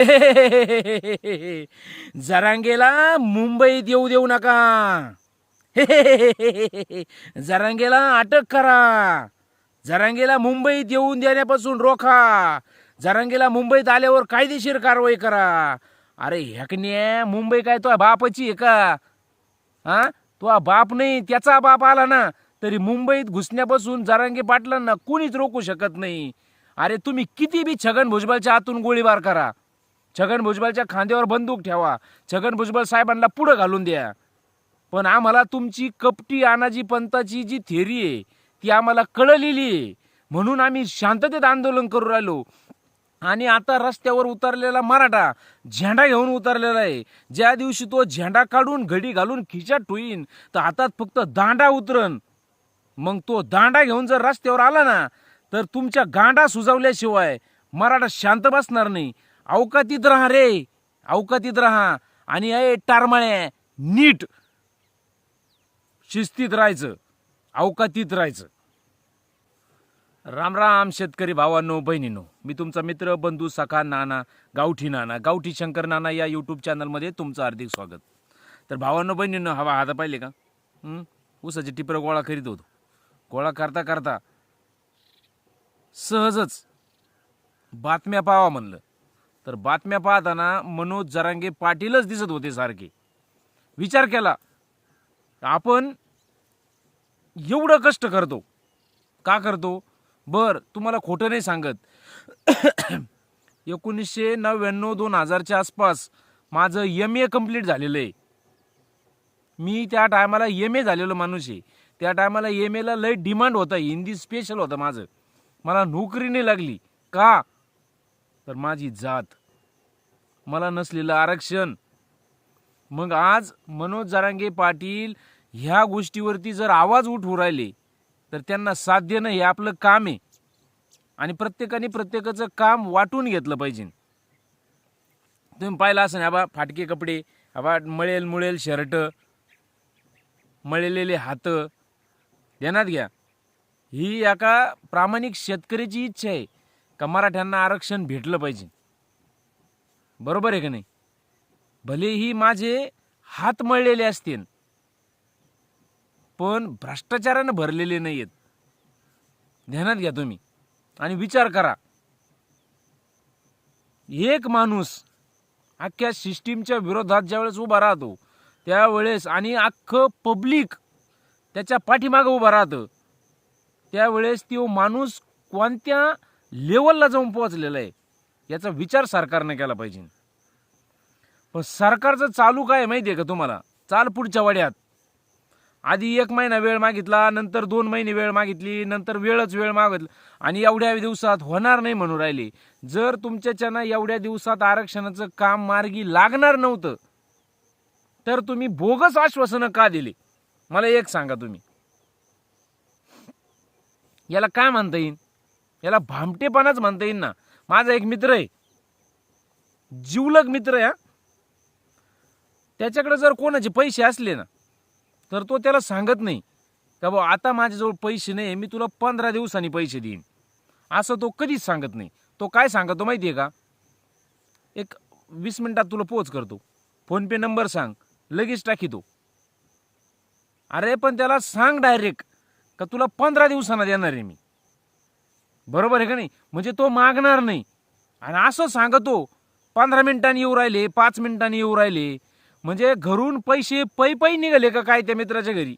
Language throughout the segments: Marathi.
जरांगेला मुंबईत येऊ देऊ नका. जरांगेला अटक करा. जरांगेला मुंबईत येऊन देण्यापासून रोखा. जरांगेला मुंबईत आल्यावर कायदेशीर कारवाई करा. अरे ह्याकने मुंबई काय तो बापाची आहे का? हा? तो बाप नाही त्याचा बाप आला ना तरी मुंबईत घुसण्यापासून जरांगे पाटलांना कोणीच रोखू शकत नाही. अरे तुम्ही किती बी छगन भुजबळच्या हातून गोळीबार करा. छगन भुजबळच्या खांद्यावर बंदूक ठेवा. छगन भुजबळ साहेबांना पुढं घालून द्या. पण आम्हाला तुमची कपटी आनाजी पंताची जी थेरी आहे ती आम्हाला कळलेली आहे. म्हणून आम्ही शांततेत आंदोलन करू राहिलो. आणि आता रस्त्यावर उतरलेला मराठा झेंडा घेऊन उतरलेला आहे. ज्या दिवशी तो झेंडा काढून घडी घालून खिशात ठुईन तर हातात फक्त दांडा उतरन. मग तो दांडा घेऊन जर रस्त्यावर आला ना तर तुमच्या गांडा सुजवल्याशिवाय मराठा शांत बसणार नाही. अवकातीत राहा रे. अवकातीत राहा. आणि अय टारमाळे नीट. शिस्तीत राहायचं. अवकातीत राहायचं. राम राम शेतकरी भावांनो बहिणींनो. मी तुमचा मित्र बंधू सखा नाना गावठी नाना गावठी शंकर नाना या यूट्यूब चॅनलमध्ये तुमचं हार्दिक स्वागत. तर भावांनो बहिणींनो हवा हाता पाहिले का? ऊसाचे टिपरं गोळा करीत होतो. गोळा करता करता सहजच बातम्या पाहावा म्हणलं. तर बातम्या पाहताना मनोज जरांगे पाटीलच दिसत होते सारखे. विचार केला आपण एवढं कष्ट करतो. का करतो? बर तुम्हाला खोटं नाही सांगत. एकोणीसशे नव्याण्णव दोन हजारच्या आसपास माझं एम ए कंप्लीट झालेलं आहे. मी त्या टायमाला एम ए झालेलो माणूस आहे. त्या टायमाला एम एला लय डिमांड होता. हिंदी स्पेशल होतं माझं. मला नोकरी नाही लागली. का? तर माझी जात. मला नसलेलं आरक्षण. मग आज मनोज जरांगे पाटील ह्या गोष्टीवरती जर आवाज उठवू राहिले तर त्यांना साथ देणं हे आपलं काम आहे. आणि प्रत्येकाने प्रत्येकाचं काम वाटून घेतलं पाहिजे. तुम्ही पाहिलं असं बा फाटके कपडे आबा मळेल मुळेल शर्ट मळलेले हात. ध्यानात घ्या. ही एका प्रामाणिक शेतकऱ्याची इच्छा आहे. का मराठ्यांना आरक्षण भेटलं पाहिजे? बरोबर आहे का नाही? भलेही माझे हात मळलेले असतील पण भ्रष्टाचारानं भरलेले नाही आहेत ध्यानात घ्या तुम्ही आणि विचार करा. एक माणूस अख्ख्या सिस्टीमच्या विरोधात ज्यावेळेस उभा राहतो त्यावेळेस आणि अख्खं पब्लिक त्याच्या पाठीमागं उभं राहतं त्यावेळेस तो माणूस कोणत्या लेवलला जाऊन पोहोचलेलं आहे. याचा विचार सरकारने केला पाहिजे. पण सरकारचं चालू काय आहे माहिती आहे का तुम्हाला? चाल पुढच्या वाड्यात. आधी एक महिना वेळ मागितला नंतर दोन महिने वेळ मागितली नंतर वेळच वेळ मागितला आणि एवढ्या दिवसात होणार नाही म्हणून राहिले. जर तुमच्याच्यानं एवढ्या दिवसात आरक्षणाचं काम मार्गी लागणार नव्हतं तर तुम्ही बोगस आश्वासनं का दिली? मला एक सांगा तुम्ही. याला काय म्हणता येईल? याला भामटेपणाच म्हणता येईल ना. माझा एक मित्र आहे. जिवलग मित्र आहे त्याच्याकडे जर कोणाचे पैसे असले ना तर तो त्याला सांगत नाही का भाऊ आता माझ्याजवळ पैसे नाही मी तुला पंधरा दिवसांनी पैसे देईन. असं तो कधीच सांगत नाही. तो काय सांगतो माहिती आहे का? एक वीस मिनिटात तुला पोच करतो. फोनपे नंबर सांग. लगेच टाकीतो अरे पण त्याला सांग डायरेक्ट का तुला पंधरा दिवसांना देणार आहे मी. बरोबर आहे का नाही? म्हणजे तो मागणार नाही. आणि असं सांगतो पंधरा मिनिटांनी येऊ राहिले पाच मिनिटांनी येऊ राहिले म्हणजे घरून पैसे पै पै निघाले का काय त्या मित्राच्या घरी?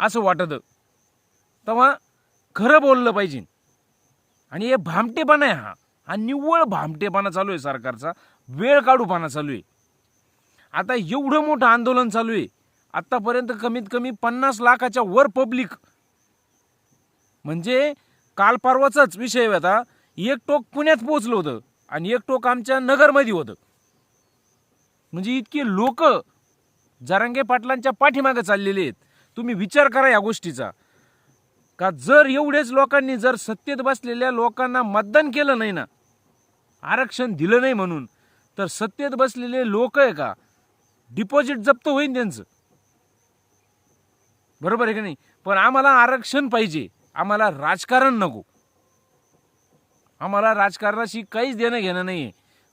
असं वाटतं. तेव्हा खरं बोललं पाहिजे. आणि हे भामटेपणा आहे हा. हा निव्वळ भामटेपणा चालू आहे सरकारचा. वेळ काढूपणा चालू आहे. आता एवढं मोठं आंदोलन चालू आहे. आत्तापर्यंत कमीत कमी पन्नास लाखाच्या वर पब्लिक. म्हणजे काल परवाचाच विषय होता एक टोक पुण्यात पोहोचलं होतं आणि एक टोक आमच्या नगरमध्ये होतं. म्हणजे इतके लोक जरांगे पाटलांच्या पाठीमागे चाललेले आहेत. तुम्ही विचार करा या गोष्टीचा. का जर एवढेच लोकांनी जर सत्तेत बसलेल्या लोकांना मतदान केलं नाही ना आरक्षण दिलं नाही म्हणून तर सत्तेत बसलेले लोक आहे का? डिपॉझिट जप्त होईल त्यांचं. बरोबर आहे का नाही? पण आम्हाला आरक्षण पाहिजे. आम्हाला राजकारण नको. आम्हाला राजकारणाशी काहीच देणं घेणं नाही आहे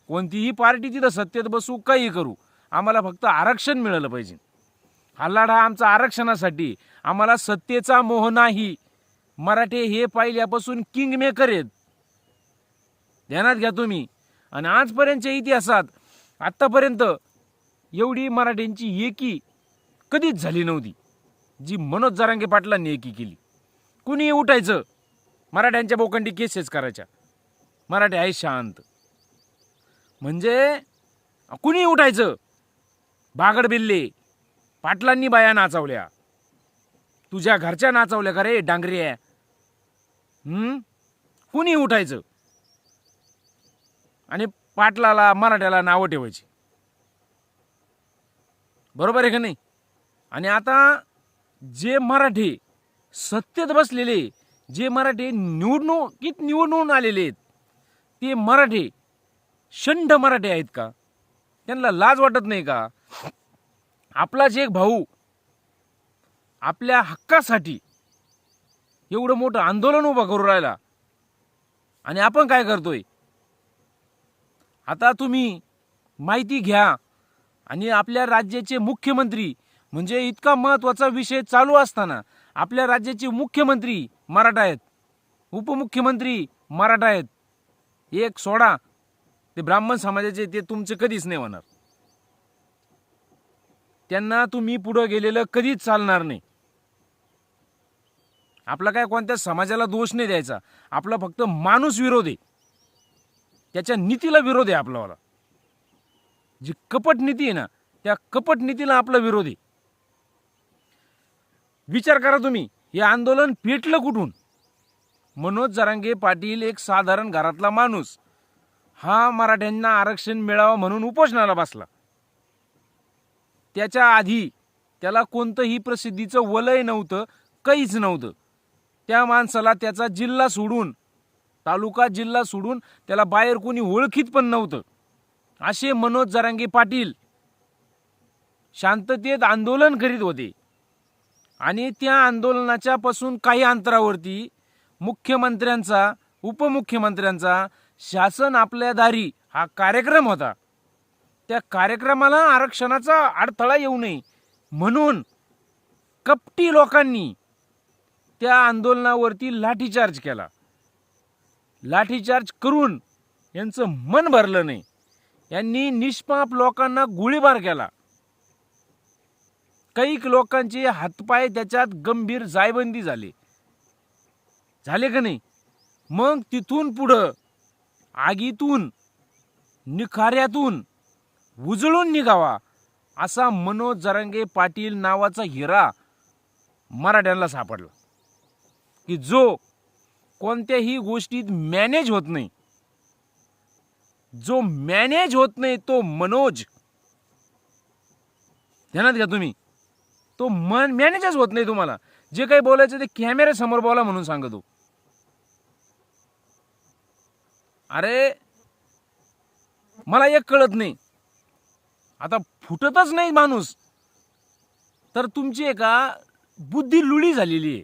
कोणतीही पार्टी तिथं सत्तेत बसू काही करू. आम्हाला फक्त आरक्षण मिळालं पाहिजे. हल्लाड हा आमचा आरक्षणासाठी. आम्हाला सत्तेचा मोह नाही. मराठे हे पाहिल्यापासून किंग मेकर आहेत. ध्यानात घ्या तुम्ही. आणि आजपर्यंतच्या इतिहासात आत्तापर्यंत एवढी मराठ्यांची एकी कधीच झाली नव्हती. जी मनोज जरांगे पाटलांनी एकी केली. कुणी उठायचं? मराठ्यांच्या बोकंडी केसेस करायच्या. मराठी आहे शांत. म्हणजे कुणी उठायचं? बागड बिल्ले पाटलांनी बाया नाचवल्या. तुझ्या घरच्या नाचवल्या का रे डांगरी आहे हम्म? कुणी उठायचं? आणि पाटलाला मराठ्याला नावं ठेवायची. बरोबर आहे का नाही? आणि आता जे मराठी सत्तेत बसलेले जे मराठी निवडणुकीत निवडून आलेले आहेत ते मराठे शंड मराठे आहेत का? त्यांना लाज वाटत नाही का? आपलाच एक भाऊ आपल्या हक्कासाठी एवढं मोठं आंदोलन उभं करू राहिला. आणि आपण काय करतोय? आता तुम्ही माहिती घ्या आणि आपल्या राज्याचे मुख्यमंत्री म्हणजे इतका महत्त्वाचा विषय चालू असताना आपल्या राज्याचे मुख्यमंत्री मराठा आहेत. उपमुख्यमंत्री मराठा आहेत. एक सोडा ते ब्राह्मण समाजाचे ते तुमचे कधीच नाही होणार. त्यांना तुम्ही पुढं गेलेलं कधीच चालणार नाही. आपला काय कोणत्या समाजाला दोष नाही द्यायचा? आपला फक्त माणूस विरोध आहे. त्याच्या नीतीला विरोध आहे आपल्याला. जी कपट नीती आहे ना त्या कपट नीतीला आपला विरोध आहे. विचार करा तुम्ही हे आंदोलन पेटलं कुठून? मनोज जरांगे पाटील एक साधारण घरातला माणूस. हा मराठ्यांना आरक्षण मिळावं म्हणून उपोषणाला बसला. त्याच्या आधी त्याला कोणतंही प्रसिद्धीचं वलय नव्हतं काहीच नव्हतं. त्या माणसाला त्याचा जिल्हा सोडून तालुका जिल्हा सोडून त्याला बाहेर कोणी ओळखीत पण नव्हतं. असे मनोज जरांगे पाटील शांततेत आंदोलन करीत होते. आणि त्या आंदोलनाच्या पासून काही अंतरावरती मुख्यमंत्र्यांचा उपमुख्यमंत्र्यांचा शासन आपल्या दारी हा कार्यक्रम होता. त्या कार्यक्रमाला आरक्षणाचा अडथळा येऊ नये म्हणून कपटी लोकांनी त्या आंदोलनावरती लाठीचार्ज केला. लाठीचार्ज करून यांचं मन भरलं नाही. यांनी निष्पाप लोकांना गोळीबार केला. कैक लोकांचे हातपाय त्याच्यात गंभीर जायबंदी झाले. झाले का नाही? मग तिथून पुढं आगीतून निखाऱ्यातून उजळून निघावा असा मनोज जरांगे पाटील नावाचा हिरा मराठ्यांना सापडला. की जो कोणत्याही गोष्टीत मॅनेज होत नाही. जो मॅनेज होत नाही तो मनोज. ध्यानात घ्या तुम्ही. तो मन मॅनेजच होत नाही तुम्हाला. जे काही बोलायचं ते कॅमेऱ्यासमोर बोला म्हणून सांगतो. अरे मला एक कळत नाही. आता फुटतच नाही माणूस. तर तुमची एका बुद्धी लुळी झालेली आहे.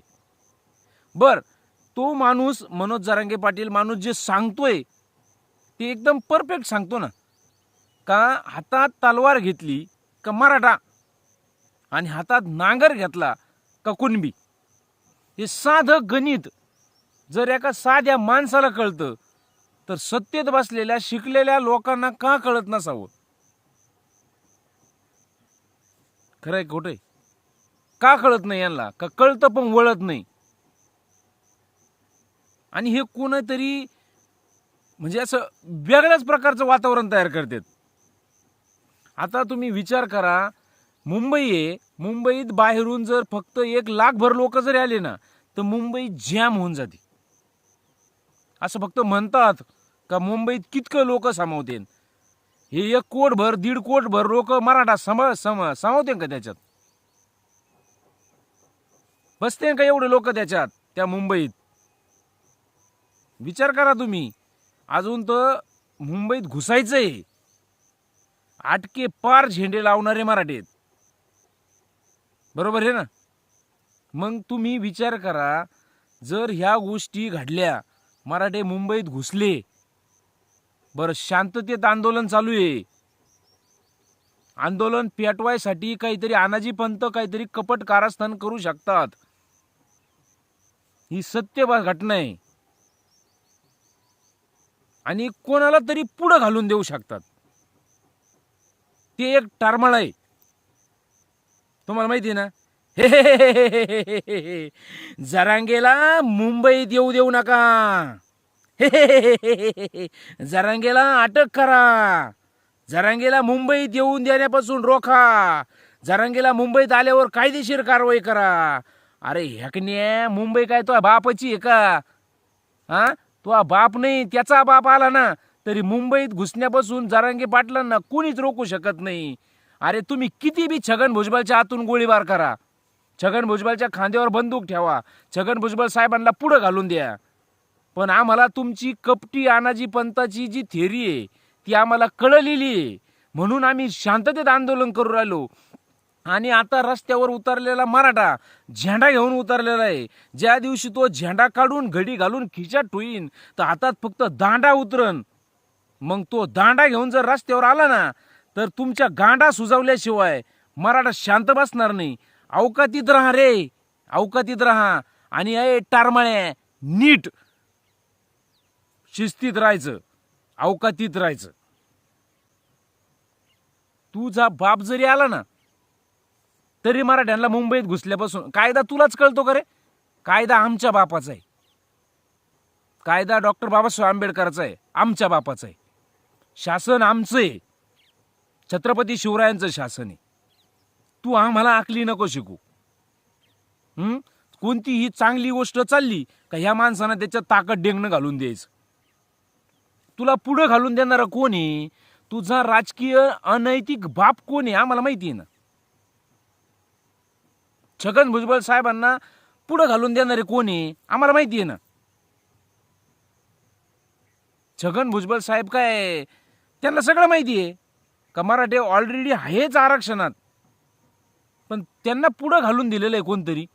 बर तो माणूस मनोज जारांगे पाटील माणूस जे सांगतोय ते एकदम परफेक्ट सांगतो ना. का हातात तलवार घेतली का मराठा आणि हातात नांगर घेतला का कुणबी हे साधं गणित जर एका साध्या माणसाला कळतं तर सत्तेत बसलेल्या शिकलेल्या लोकांना का कळत नसावं? खरंय खोटंय का कळत नाही यांना? का कळतं पण वळत नाही? आणि हे कोणतरी म्हणजे असं वेगळ्याच प्रकारचं वातावरण तयार करतात. आता तुम्ही विचार करा मुंबई आहे मुंबईत बाहेरून जर फक्त एक लाखभर लोक जरी आले ना तर मुंबई जॅम होऊन जाते. असं फक्त म्हणतात का मुंबईत कितकं लोक सामावते हे एक कोटभर दीड कोटभर लोक मराठा समा सम सामावते का त्याच्यात? बसते का एवढे लोक त्याच्यात त्या मुंबईत? विचार करा तुम्ही. अजून तर मुंबईत घुसायचंय. आटके पार झेंडे लावणारे मराठीत. बरोबर आहे ना? मग तुम्ही विचार करा जर ह्या गोष्टी घडल्या मराठे मुंबईत घुसले बरं शांततेत आंदोलन चालू आहे. आंदोलन पेटवायसाठी काहीतरी अनाजी पंत काहीतरी कपट कारस्थान करू शकतात. ही सत्य घटना आहे. आणि कोणाला तरी पुढं घालून देऊ शकतात. ते एक टारमळ आहे. तुम्हाला माहिती ना हे हे जरांगेला मुंबईत येऊ देऊ नका हे जरांगेला अटक करा जरांगेला मुंबईत येऊन देण्यापासून रोखा जरांगेला मुंबईत आल्यावर कायदेशीर कारवाई करा अरे ह्याकने मुंबई काय तो बापची आहे का हा तो बाप नाही त्याचा बाप आला ना तरी मुंबईत घुसण्यापासून जरांगे पाटलांना कुणीच रोखू शकत नाही अरे तुम्ही किती बी छगन भुजबळच्या हातून गोळीबार करा. छगन भुजबळच्या खांद्यावर बंदूक ठेवा. छगन भुजबळ साहेबांना पुढं घालून द्या. पण आम्हाला तुमची कपटी आनाजी पंताची जी थेरी आहे ती आम्हाला कळलेली आहे. म्हणून आम्ही शांततेत आंदोलन करू राहिलो. आणि आता रस्त्यावर उतरलेला मराठा झेंडा घेऊन उतरलेला आहे. ज्या दिवशी तो झेंडा काढून घडी घालून खिच्यात होईन तर हातात फक्त दांडा उतरन. मग तो दांडा घेऊन जर रस्त्यावर आला ना तर तुमच्या गांडा सुजवल्याशिवाय मराठा शांत बसणार नाही. अवकातीत राहा रे. अवकातीत राहा. आणि अय टारमाळे नीट. शिस्तीत राहायचं. अवकातीत राहायचं. तुझा बाप जरी आला ना तरी मराठ्यांना मुंबईत घुसल्यापासून कायदा तुलाच कळतो का रे? कायदा आमच्या बापाचा आहे. कायदा डॉक्टर बाबासाहेब आंबेडकरचा आहे. आमच्या बापाचा आहे. शासन आमचं आहे. छत्रपती शिवरायांचं शासन आहे. तू आम्हाला आकली नको शिकू. हं? कोणतीही चांगली गोष्ट चालली का ह्या माणसानं त्याच्यात ताकद डेंगणं घालून द्यायचं? तुला पुढं घालून देणारा कोण आहे? तुझा राजकीय अनैतिक बाप कोण आहे आम्हाला माहिती आहे ना. छगन भुजबळ साहेबांना पुढं घालून देणारे कोण आहे आम्हाला माहिती आहे ना. छगन भुजबळ साहेब काय त्यांना सगळं माहिती आहे. का मराठे ऑलरेडी आहेच आरक्षणात. पण त्यांना पुढं घालून दिलेलं आहे कोणतरी.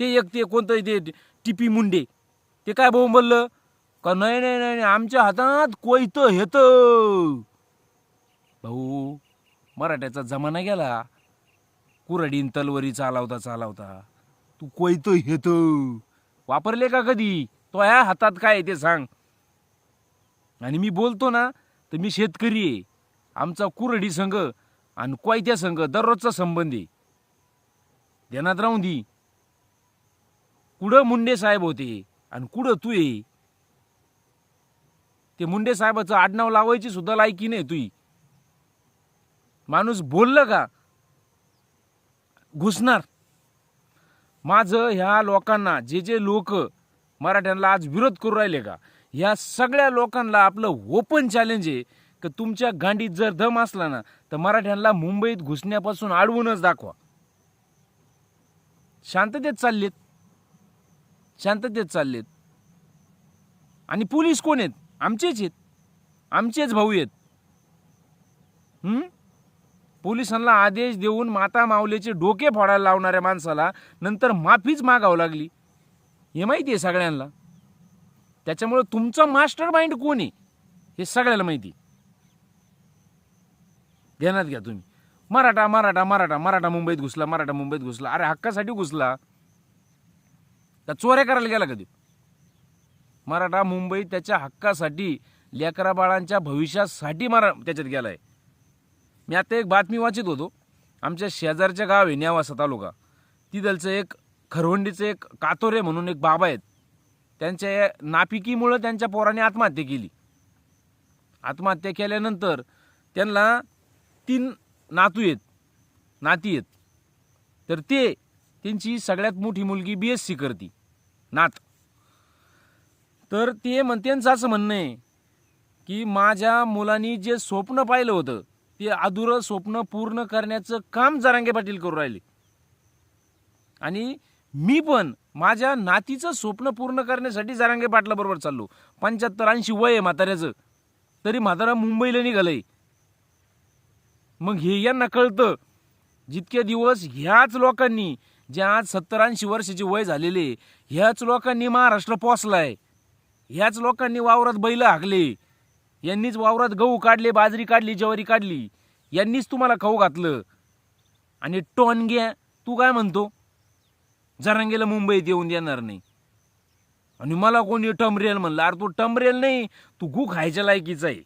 ते एक ते कोणतं ते टिपी मुंडे. ते काय भाऊ बोललं का नाही नाही नाही नाही, आमच्या हातात कोयतं हेत. भाऊ मराठ्याचा जमाना गेला. कुरडीन तलवरी चालवता चालवता तू कोयतं हेत. वापरले का कधी? तो ह्या हातात काय आहे ते सांग. आणि मी बोलतो ना तर मी शेतकरी आहे. आमचा कुरडी संघ आणि कोयत्या संघ दररोजचा संबंध आहे. ध्यानात राहून दी. कुठं मुंडे साहेब होते आणि कुठं तू ये ते मुंडे साहेबाचं आडनाव लावायची सुद्धा लायकी नाही तुई. माणूस बोललं का? घुसणार. माझं ह्या लोकांना जे जे लोक मराठ्यांना आज विरोध करू राहिले का? ह्या सगळ्या लोकांना आपलं ओपन चॅलेंज आहे. की तुमच्या गांडीत जर दम असला ना तर मराठ्यांना मुंबईत घुसण्यापासून अडवूनच दाखवा. शांततेत चाललेत. शांततेत चाललेत. आणि पोलीस कोण आहेत? आमचेच आहेत. आमचेच भाऊ आहेत. पोलिसांना आदेश देऊन माता माऊलीचे डोके फोडायला लावणाऱ्या माणसाला नंतर माफीच मागावं लागली. हे माहिती आहे सगळ्यांना. त्याच्यामुळे तुमचं मास्टर माइंड कोण आहे? हे सगळ्याला माहिती ध्यानात घ्या तुम्ही. मराठा मराठा मराठा मराठा मुंबईत घुसला मराठा मुंबईत घुसला. अरे हक्कासाठी घुसला. का चोऱ्या करायला गेला कधी? मराठा मुंबईत त्याच्या हक्कासाठी लेकरा बाळांच्या भविष्यासाठी मरा त्याच्यात गेला आहे मी आता एक बातमी वाचित होतो. आमच्या शेजारच्या गाव आहे न्यावासा तालुका. तिथलचं एक खरवंडीचं एक कातोरे म्हणून एक बाबा आहेत. त्यांच्या नापिकीमुळं त्यांच्या पोराने आत्महत्या केली. आत्महत्या केल्यानंतर त्यांना तीन नातू आहेत नाती आहेत. तर ते त्यांची सगळ्यात मोठी मुलगी बी एस सी करती नात. तर ते म्हण त्यांचं असं म्हणणं आहे की माझ्या मुलांनी जे स्वप्न पाहिलं होतं ते अधुरं स्वप्न पूर्ण करण्याचं काम जरांगे पाटील करू राहिले. आणि मी पण माझ्या नातीचं स्वप्न पूर्ण करण्यासाठी जरांगे पाटलाबरोबर चाललो. पंच्याहत्तर ऐंशी वय आहे म्हाताऱ्याचं. तरी म्हातारा मुंबईला निघालंय. मग हे यांना कळतं. जितके दिवस ह्याच लोकांनी जे आज सत्तर ऐंशी वर्षाचे वय झालेले ह्याच लोकांनी महाराष्ट्र पोचलाय ह्याच लोकांनी वावरात बैल हाकले. यांनीच वावरात गहू काढले बाजरी काढली ज्वारी काढली. यांनीच तुम्हाला खाऊ घातलं. आणि टोनग्या तू काय म्हणतो? जरांगेला मुंबईत येऊन देणार नाही. आणि मला कोणी टमरेल म्हणलं? अरे तू टमरेल नाही तू गु खायच्या लायकीचा आहे.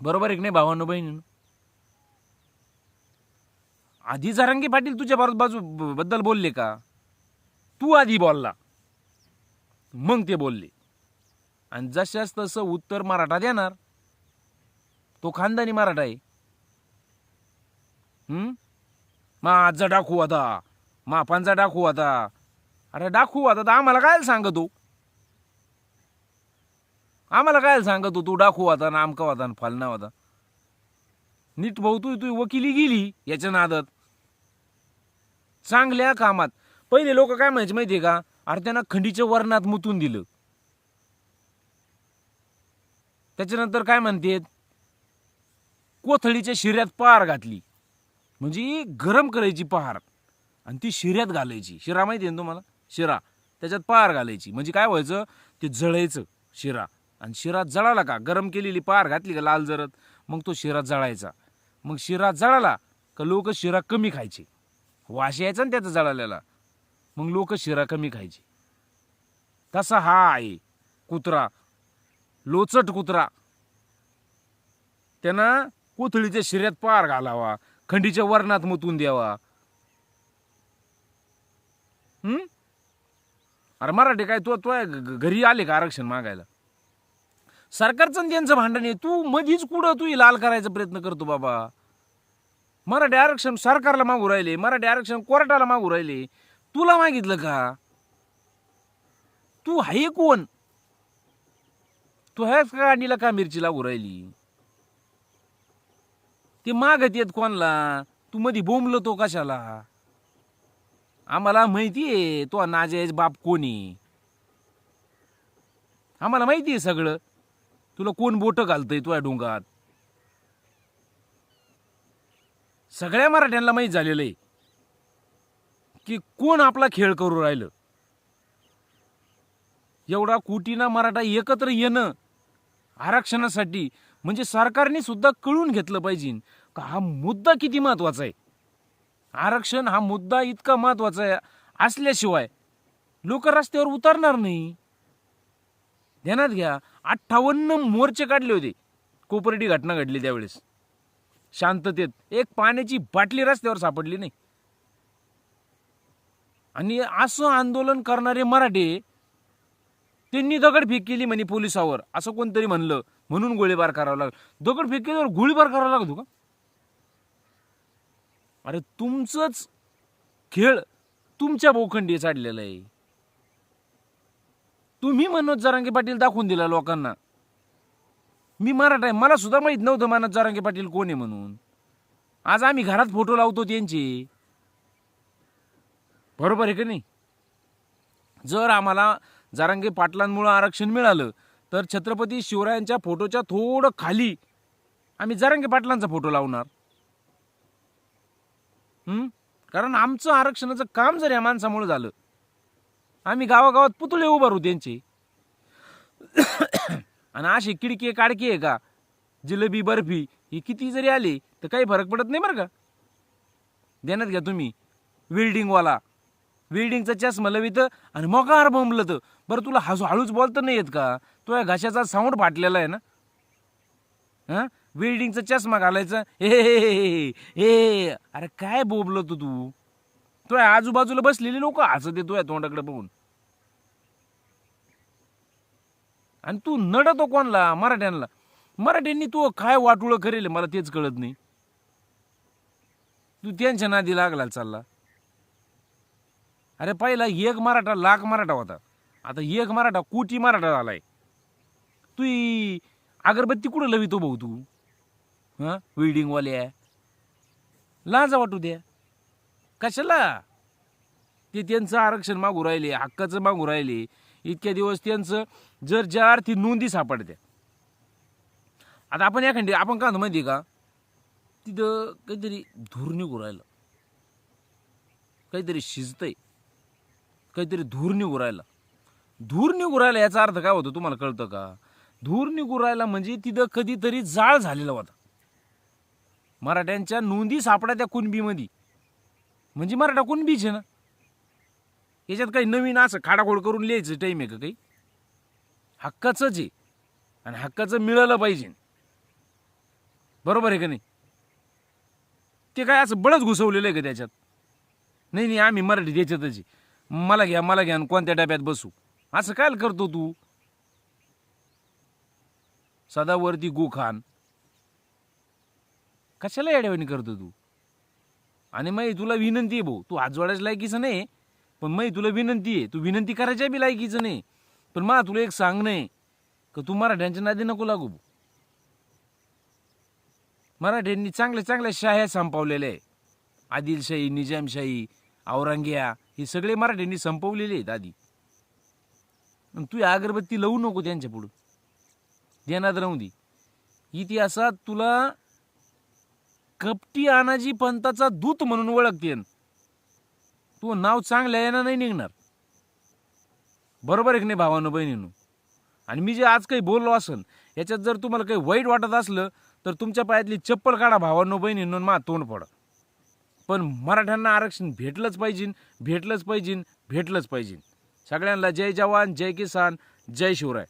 बरोबर एक नाही भावानो बहिणी आधी जरांगे पाटील तुझ्या बाजू बाजू बद्दल बोलले का? तू आधी बोलला. मग ते बोलले. आणि जशाच तसं उत्तर मराठा देणार. तो खानदानी मराठा आहे. हम्म माझा डाकू आता. मापांचा डाकू आता. अरे डाकू आता तर आम्हाला काय सांगतो? आम्हाला काय सांगतो तू डाकू आता ना आमका होता ना फालना होता नीट भाऊ तू तू वकिली गेली याच्या नादात. चांगल्या कामात. पहिले लोक काय म्हणायचे माहितीये का? अरे त्यांना खंडीच्या वर्णात मुतून दिलं. त्याच्यानंतर काय म्हणतेत? कोथळीच्या शिऱ्यात पार घातली. म्हणजे गरम करायची पहार. आणि ती शिऱ्यात घालायची. शिरा माहिती आहे ना तुम्हाला? शिरा. त्याच्यात पार घालायची. म्हणजे काय व्हायचं? ते जळायचं शिरा. आणि शिरा जळाला का? गरम केलेली पार घातली का लाल जरत? मग तो शिरा जळायचा. मग शिरा जळाला का लोक शिरा कमी खायचे? वाश यायचा ना त्याचा जळालेला मग लोक शिरा कमी खायचे. तसा हा आहे कुत्रा. लोचट कुत्रा. त्यानं कोथळीच्या शिऱ्यात पार घालावा. खंडीच्या वर्णात मुतून द्यावा. हम्म अरे मराठी काय तू तो घरी आले का आरक्षण मागायला? सरकारचं त्यांचं भांडण आहे. तू मधीच कुठं तू लाल करायचा प्रयत्न करतो बाबा? मराठी आरक्षण सरकारला मागू राहिले मराठी आरक्षण कोर्टाला मागू राहिले. तुला मागितलं का? तू आहे कोण? तू ह्याच का गाडीला का मिरची लागू राहिली? ते मागत येत कोणला? तू मधी बोंबलो तो कशाला? आम्हाला माहितीये तो नाजायज बाप कोणी आम्हाला माहिती आहे सगळं. तुला कोण बोट घालतंय तुझ्या डोंगात? सगळ्या मराठ्यांना माहीत झालेलं आहे की कोण आपला खेळ करू राहिलं. एवढा कुटीना मराठा एकत्र येणं आरक्षणासाठी म्हणजे सरकारने सुद्धा कळून घेतलं पाहिजे. का हा मुद्दा किती महत्त्वाचा आहे? आरक्षण हा मुद्दा इतका महत्त्वाचा आहे असल्याशिवाय लोक रस्त्यावर उतरणार नाही. ध्यानात घ्या अठ्ठावन्न मोर्चे काढले होते. कोपरेटी घटना घडली त्यावेळेस. शांततेत एक पाण्याची बाटली रस्त्यावर सापडली नाही. आणि असं आंदोलन करणारे मराठे त्यांनी दगडफेक केली म्हणे पोलिसावर. असं कोणतरी म्हणलं. म्हणून गोळीबार करावा लागला. दगडफेक केल्यावर गोळीबार करावा लागतो का? अरे तुमचंच खेळ तुमच्या बोखंडी चाडलेलं आहे. तुम्ही मनोज जरांगे पाटील दाखवून दिला लोकांना. मी मराठा आहे. मला सुद्धा माहीत नव्हतं मनोज जरांगे पाटील कोण आहे म्हणून. आज आम्ही घरात फोटो लावतो त्यांचे. बरोबर आहे का नाही? जर आम्हाला जरांगे पाटलांमुळं आरक्षण मिळालं तर छत्रपती शिवरायांच्या फोटोच्या थोडं खाली आम्ही जारंगी पाटलांचा फोटो लावणार. कारण आमचं आरक्षणाचं काम जर या माणसामुळं झालं आम्ही गावागावात पुतळे उभारू त्यांचे. आणि असे किडके काडके आहे का? जिलेबी बर्फी ही किती जरी आली तर काही फरक पडत नाही बरं का? देण्यात घ्या तुम्ही वेल्डिंगवाला वेल्डिंगचा चष्मा लवितं आणि मोकार बोंबलं तर बरं तुला हसू हळूच बोलत नाही येत का? तो या घशाचा साऊंड फाटलेला आहे ना? हां? वेल्डिंगचा चष्मा घालायचा. हे हे, हे, हे, अरे काय बोबलो तू? तू तो आजूबाजूला बसलेली लोक हसत येतो या तोंडाकडे बघून. आणि तू नडतो कोणला? मराठ्यांना. मराठ्यांनी तू काय वाटुळं करेल मला तेच कळत नाही. तू त्यांच्या नादी लागला चालला. अरे पहिला एक मराठा लाख मराठा होता. आता एक मराठा कोटी मराठा झालाय. तू अगरबत्ती कुठं लवितो हो भाऊ तू? हां? वेल्डिंगवाल्या लाजा वाटू द्या. कशाला? ते त्यांचं आरक्षण मागू राहिले हक्काचं मागू राहिले. इतक्या दिवस त्यांचं जर ज्या अर्थी नोंदी सापडत्या. आता आपण एखादी आपण का माहिती आहे का? तिथं काहीतरी धूर निघू राहिलं. काहीतरी शिजतंय. काहीतरी धूर निघू राहिला. धूर निघू राहिला याचा अर्थ काय होतो तुम्हाला कळतं का? धूर निघू राहिला म्हणजे तिथं कधीतरी जाळ झालेला होता. मराठ्यांच्या नोंदी सापड्या त्या कुणबीमध्ये. म्हणजे मराठा कुणबीच आहे ना? याच्यात काही नवीन असं खाडाखोड करून लिहायचं टाईम आहे का काही? हक्काचंच आहे. आणि हक्काचं मिळालं पाहिजे. बरोबर आहे का नाही? ते काय असं बळच घुसवलेलं आहे का त्याच्यात? नाही नाही आम्ही मराठी त्याच्यातच आहे. मला घ्या मला घ्या आणि कोणत्या डब्यात बसू. असं काय करतो तू? सदावरती गो खान. कशाला येड्यावानी करतो तू? आणि मग तुला विनंती आहे भाऊ तू हात लायकीचं नाही पण मग तुला विनंती आहे. तू विनंती करायच्या बी लायकीचं नाही. पण मला तुला एक सांग आहे का तू मराठ्यांच्या नादी नको लागू भाऊ. मराठ्यांनी चांगल्या चांगल्या शाह्या संपवलेल्या आहे. आदिलशाही निजामशाही औरंग्या हे सगळे मराठ्यांनी संपवलेले आहेत आधी. आणि तू अगरबत्ती लावू नको त्यांच्या पुढं. ध्यानात राहू दे. इतिहासात तुला कपटी आनाजी पंताचा दूत म्हणून ओळखते तू नाव चांगलं यानं नाही निघणार. बरोबर आहे की नाही भावानं बहिणीनं? आणि मी जे आज काही बोललो असेल याच्यात जर तुम्हाला काही वाईट वाटत असलं तर तुमच्या पायातली चप्पल काढा भावांनो बहिणींनो मा तोंड पडा पण मराठ्यांना आरक्षण भेटलंच पाहिजे भेटलंच पाहिजे भेटलंच पाहिजे. सगळ्यांना जय जवान जय किसान जय शिवराय.